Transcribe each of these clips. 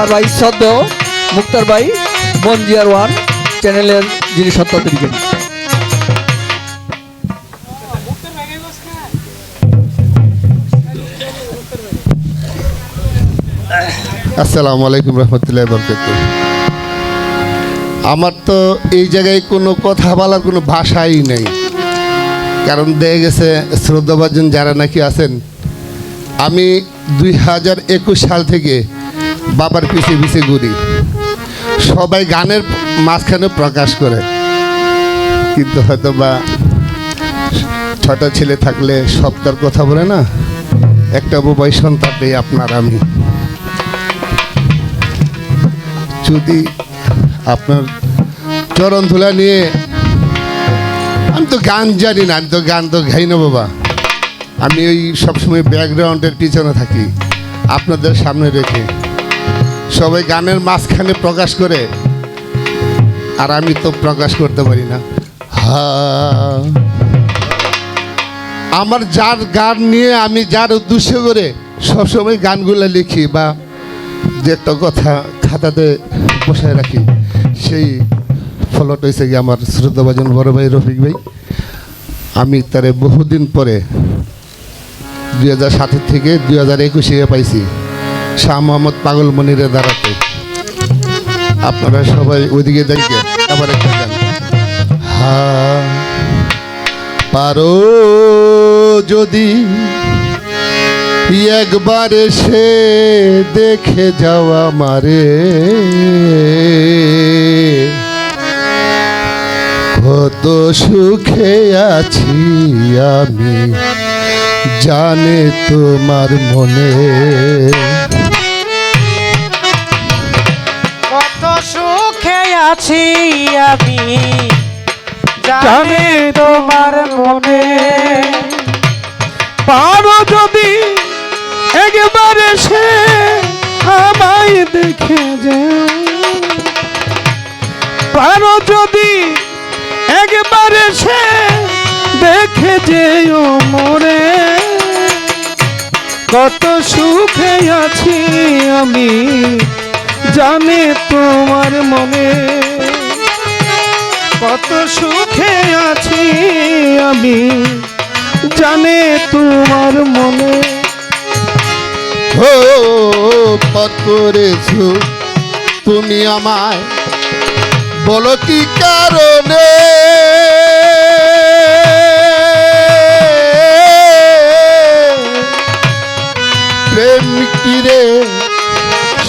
আমার ভাই, সদ্য মুক্তার ভাই মনজিয়ার ওয়ান চ্যানেলের যিনি সত্যাধিকারী আসসালামু আলাইকুম রহমতুল্লাহ বরকত আমার তো এই জায়গায় কোনো কথা বলার কোনো ভাষাই নেই। কারণ দেখা গেছে, শ্রদ্ধাভাজন যারা নাকি আছেন, আমি দুই হাজার একুশ সাল থেকে বাবার পিছিয়ে পিছিয়ে ঘুরি। সবাই গানের মাঝখানে প্রকাশ করে। কিন্তু হয়তো বা ছটা ছেলে থাকলে সপ্তাহের কথা বলে না? একটা বোবাই সন্তানটাই আপনার আমি। যদি আপনার চরণ ধুলা নিয়ে আমি তো গান জানি না, আমি তো গান তো গাই না বাবা। আমি ওই সবসময় ব্যাকগ্রাউন্ডের পিছনে থাকি, আপনাদের সামনে রেখে। সবাই গানের মাঝখানে প্রকাশ করে। আর আমি তো প্রকাশ করতে পারি না। আমার যার গান নিয়ে আমি যার উদ্দেশ্য করে সবসময় গানগুলো লিখি বা যে একটা কথা খাতাতে বসায় রাখি, সেই ফলটা হয়েছে কি আমার শ্রদ্ধাভাজন বড় ভাই রফিক ভাই। আমি তারে বহুদিন পরে দুই হাজার সাতের থেকে দুই হাজার একুশে পাইছি। শাহ মোহাম্মদ পাগল মনিরের দ্বারাতে আপনারা সবাই ওইদিকে দেখে আবার একটা গান। হা, পারো যদি একবার সে দেখে যাওয়া মারে কত সুখে আছি আমি, জানে তোমার মনে। আছি আমি, জানি তোমার মনে। পারো যদি একবার সে আমায় দেখে যে। পারো যদি একবার সে দেখে যে ও মোরে কত সুখে আছি আমি, জানি তোমার মনে। আমি জানে তোমার মনে। ও পথ তুমি আমায়, বলো কি কারণে? প্রেম কিরে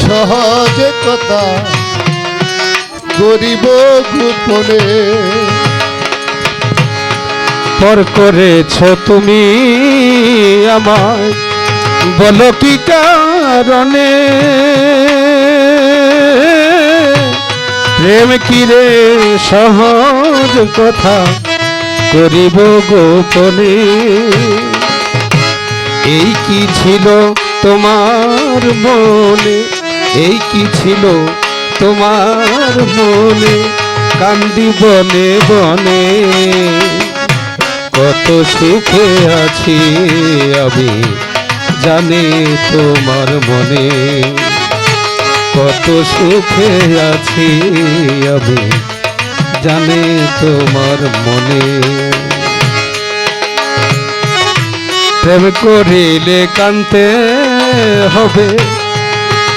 সহজে কথা, গরিব গোপনে। পর করেছ তুমি আমায়? বলো কি কারণে? প্রেম কিরে সহজ কথা? করিব গোপনে। এই কি ছিল তোমার মনে? এই কি ছিল তোমার মনে? কান্দি বনে বনে। কত সুখে আছি আমি জানি তোমার মনে। কত সুখে আছি আমি জানি তোমার মনে। প্রেম করিলে কান্তে হবে,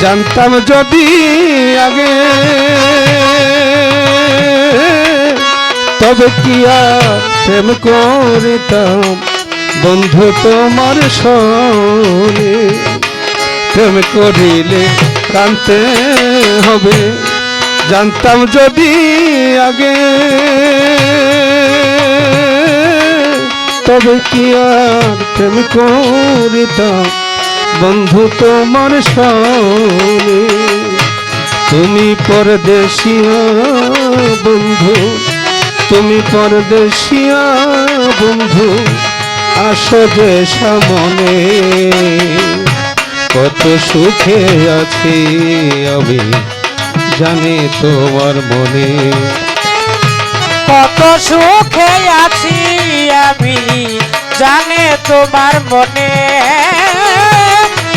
জানতাম যদি আগে। তবে কি আর প্রেম করিতাম? বন্ধু তোমার সনে প্রেম করিলে কানতে হবে। জানতাম যদি আগে, তবে কি আর প্রেম করিতাম? বন্ধু তোমার সনে তুমি পরদেশিয়া বন্ধু। তুমি পরদেশিয়া বন্ধু, আসো যে সামনে। কত সুখে আছি আমি, জানি তোমার মনে। কত সুখে আছি আমি, জানে তোমার মনে।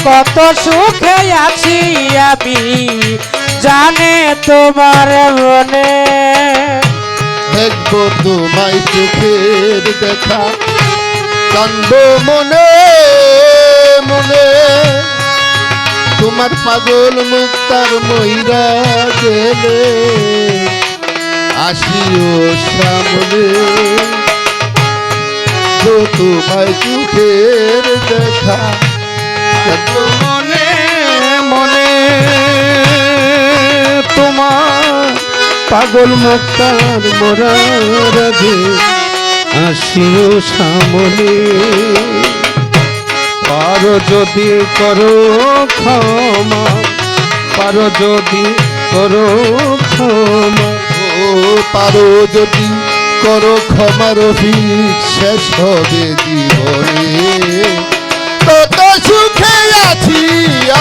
কত সুখে আছি আমি, জানে তোমার মনে। দেখব তোমায় চোখের দেখা। কান্দ মনে মনে, তোমার পাগল মুক্তার ময়রা গেলে আসিও সামনে তো তোমায় চোখের দেখা। মনে মনে, তোমার পাগল মুক্তার মোরার আগে আসিও সামনে। পারো যদি করো ক্ষমা, পারো যদি করো ক্ষমা। ও, পারো যদি করো ক্ষমার ভিক শেষ হবে জীবনে। কত সুখে আছি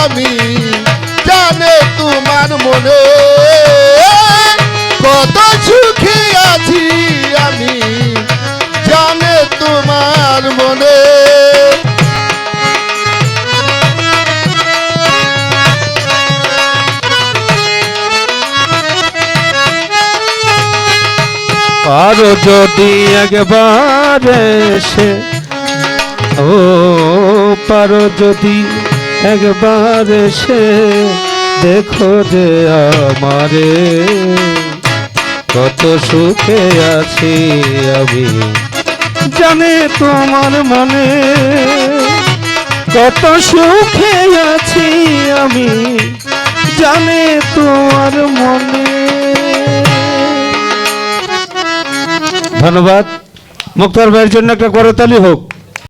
আমি, জানে তোমার মনে। পারো যদি একবার এসে, ও পারো যদি একবার এসে, দেখো যে আমারে কত সুখে আছি আমি। জানে তোমার মনে কত সুখে আছি আমি। জানে তোমার মনে ধন্যবাদ। মুক্তার ভাইয়ের জন্য একটা করতালি হোক।